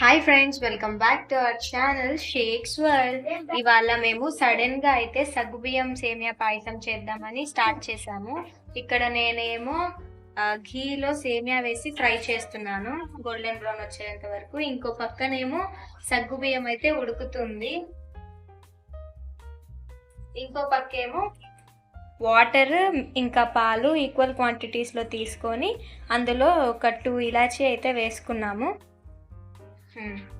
Hi friends welcome back to our channel shakes world ఇవాళ మేము సడన్గా అయితే సగ్గుబియ్యం సేమియా పాయసం చేద్దామని స్టార్ట్ చేసాము. ఇక్కడ నేనేమో ఘీలో సేమియా వేసి ఫ్రై చేస్తున్నాను. గోల్డెన్ బ్రౌన్ వచ్చేంత వరకు. ఇంకో పక్కనేమో సగ్గుబియ్యం అయితే ఉడుకుతుంది. ఇంకో పక్కేమో వాటర్ ఇంకా పాలు ఈక్వల్ క్వాంటిటీస్లో తీసుకొని అందులో ఒక టూ ఇలాచీ అయితే వేసుకున్నాము.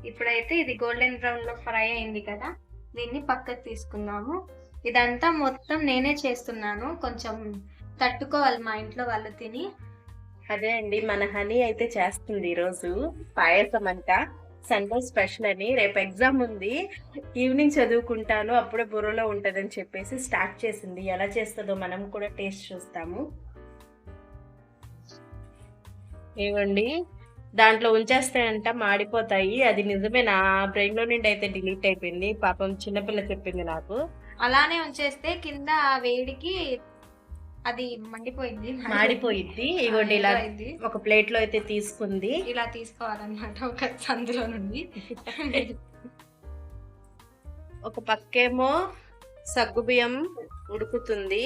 ఇప్పుడైతే ఇది గోల్డెన్ బ్రౌన్లో ఫ్రై అయింది కదా దీన్ని పక్కకు తీసుకుందాము. ఇదంతా మొత్తం నేనే చేస్తున్నాను కొంచెం తట్టుకోవాలి మా ఇంట్లో వాళ్ళు తిని. అదే అండి మన హనీ అయితే చేస్తుంది ఈరోజు పాయసం అంట. సండే స్పెషల్ అని రేపు ఎగ్జామ్ ఉంది. ఈవినింగ్ చదువుకుంటాను అప్పుడే బుర్రలో ఉంటుందని చెప్పేసి స్టార్ట్ చేసింది. ఎలా చేస్తుందో మనం కూడా టేస్ట్ చూస్తాము. ఏమండి దాంట్లో ఉంచేస్తాయంట మాడిపోతాయి. అది నిజమే నా బ్రెయిన్లో నుండి అయితే డిలీట్ అయిపోయింది. పాపం చిన్నపిల్ల చెప్పింది నాకు. అలానే ఉంచేస్తే కింద ఆ వేడికి అది మండిపోయింది మాడిపోయిద్ది. ఇగోండి ఇలా. ఒక ప్లేట్లో అయితే తీసుకుంది. ఇలా తీసుకోవాలన్నమాట ఒక సందులో నుండి. ఒక పక్కేమో సగ్గుబియ్యం ఉడుకుతుంది.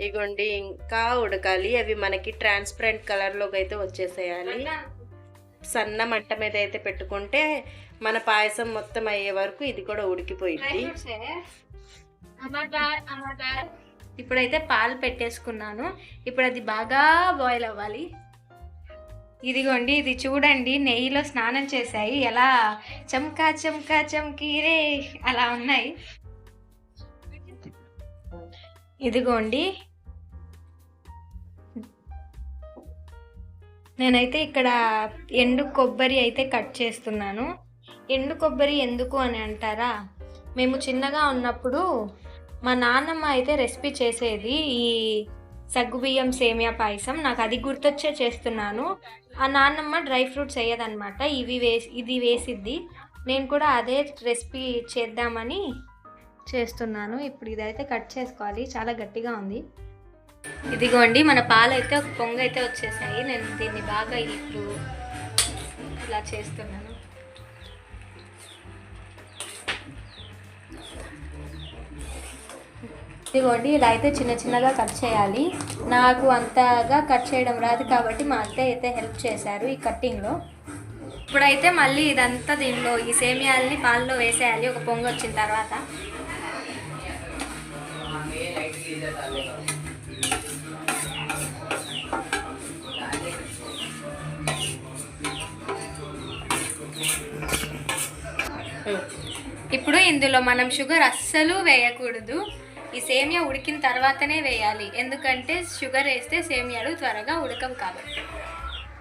ఇగోండి ఇంకా ఉడకాలి. అవి మనకి ట్రాన్స్పరెంట్ కలర్లోకి అయితే వచ్చేసేయాలి సన్న మంట మీద అయితే పెట్టుకుంటే మన పాయసం మొత్తం అయ్యే వరకు ఇది కూడా ఉడికిపోయింది ఇప్పుడైతే పాలు పెట్టేసుకున్నాను. ఇప్పుడు అది బాగా బాయిల్ అవ్వాలి. ఇదిగోండి ఇది చూడండి నెయ్యిలో స్నానం చేశాయి. ఎలా? చమ్కా చమ్కా చమ్కీరే అలా ఉన్నాయి. ఇదిగోండి నేనైతే ఇక్కడ ఎండు కొబ్బరి అయితే కట్ చేస్తున్నాను. ఎండు కొబ్బరి ఎందుకు అని అంటారా? మేము చిన్నగా ఉన్నప్పుడు మా నాన్నమ్మ అయితే రెసిపీ చేసేది ఈ సగ్గుబియ్యం సేమియా పాయసం. నాకు అది గుర్తొచ్చే చేస్తున్నాను. ఆ నాన్నమ్మ డ్రై ఫ్రూట్స్ వేయదనమాట ఇవి వేసి ఇది వేసిద్ది. నేను కూడా అదే రెసిపీ చేద్దామని చేస్తున్నాను. ఇప్పుడు ఇదైతే కట్ చేసుకోవాలి. చాలా గట్టిగా ఉంది. ఇదిగోండి మన పాలు అయితే ఒక పొంగ అయితే వచ్చేసాయి. నేను దీన్ని బాగా ఇప్పుడు ఇలా చేస్తున్నాను. ఇదిగోండి ఇలా అయితే చిన్న చిన్నగా కట్ చేయాలి. నాకు అంతగా కట్ చేయడం రాదు కాబట్టి మా అత్తయ్య అయితే హెల్ప్ చేశారు ఈ కట్టింగ్లో. ఇప్పుడైతే మళ్ళీ ఇదంతా దీనిలో ఈ సేమియాలని పాలలో వేసేయాలి. ఒక పొంగు వచ్చిన తర్వాత. ఇప్పుడు ఇందులో మనం షుగర్ అస్సలు వేయకూడదు. ఈ సేమియా ఉడికిన తర్వాతనే వేయాలి. ఎందుకంటే షుగర్ వేస్తే సేమియాలు త్వరగా ఉడకవు కాబట్టి.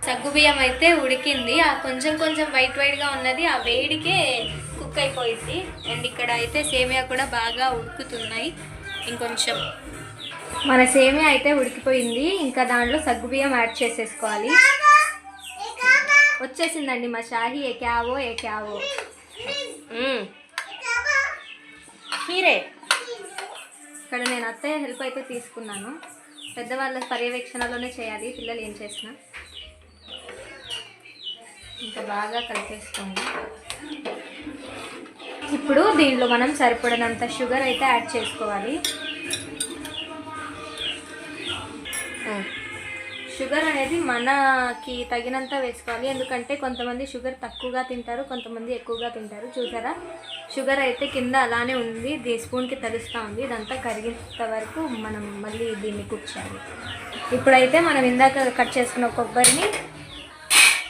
సగ్గుబియ్యం అయితే ఉడికింది. ఆ కొంచెం కొంచెం వైట్ వైట్గా ఉన్నది. ఆ వేడికే కుక్ అయిపోయింది. అండ్ ఇక్కడ అయితే సేమియా కూడా బాగా ఉడుకుతున్నాయి. ఇంకొంచెం మన సేమియా అయితే ఉడికిపోయింది. ఇంకా దాంట్లో సగ్గుబియ్యం యాడ్ చేసేసుకోవాలి. వచ్చేసిందండి మా షాహి. ఏ క్యావో ఏ క్యావో. మీరే. ఇక్కడ నేను అత్తయ్య హెల్ప్ అయితే తీసుకున్నాను. పెద్దవాళ్ళ పర్యవేక్షణలోనే చేయాలి. పిల్లలు ఏం చేసినా. ఇంకా బాగా కలిపేసుకోండి. ఇప్పుడు దీనిలో మనం సరిపడినంత షుగర్ అయితే యాడ్ చేసుకోవాలి. షుగర్ అనేది మనకి తగినంత వేసుకోవాలి. ఎందుకంటే కొంతమంది షుగర్ తక్కువగా తింటారు కొంతమంది ఎక్కువగా తింటారు. చూసారా? షుగర్ అయితే కింద అలానే ఉంది. దీ స్పూన్కి తలుస్తూ ఉంది. ఇదంతా కరిగేంత వరకు మనం మళ్ళీ దీన్ని కుక్ చేయాలి. ఇప్పుడైతే మనం ఇందాక కట్ చేసుకున్న కొబ్బరిని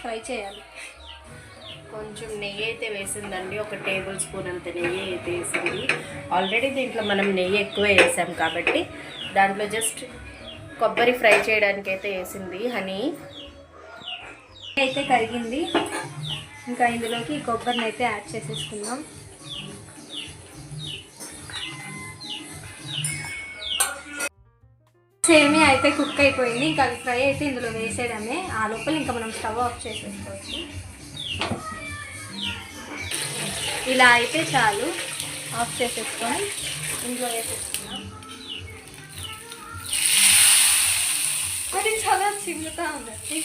ఫ్రై చేయాలి. కొంచెం నెయ్యి అయితే వేసిందండి. ఒక టేబుల్ స్పూన్ అంత నెయ్యి అయితే వేసింది. ఆల్రెడీ దీంట్లో మనం నెయ్యి ఎక్కువ వేసాం కాబట్టి దాంట్లో జస్ట్ కొబ్బరి ఫ్రై చేయడానికి అయితే వేసింది హనీ. అయితే కరిగింది. ఇంకా ఇందులోకి కొబ్బరిని అయితే యాడ్ చేసేసుకుందాం. సేమీ అయితే కుక్ అయిపోయింది. ఇంకా అది ఫ్రై అయితే ఇందులో వేసేయడమే. ఆ లోపల ఇంకా మనం స్టవ్ ఆఫ్ చేసేసుకోవచ్చు. ఇలా అయితే చాలు. ఆఫ్ చేసేసుకొని ఇందులో వేసేసుకున్నాం చాలా చిమ్ముతా ఉందండి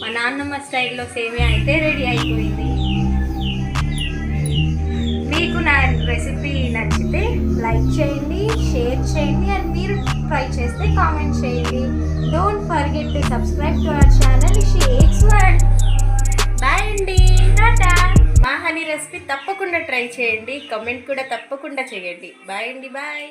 మా నాన్నమ్మ స్టైల్లో సేమియా అయితే రెడీ అయిపోయింది. మీకు నా రెసిపీ నచ్చితే లైక్ చేయండి షేర్ చేయండి అండ్ మీరు ట్రై చేస్తే కామెంట్ చేయండి. Don't forget to subscribe to our channel recipe తప్పకుండా ట్రై చేయండి. కమెంట్ కూడా తప్పకుండా చేయండి. బాయ్ అండి బాయ్.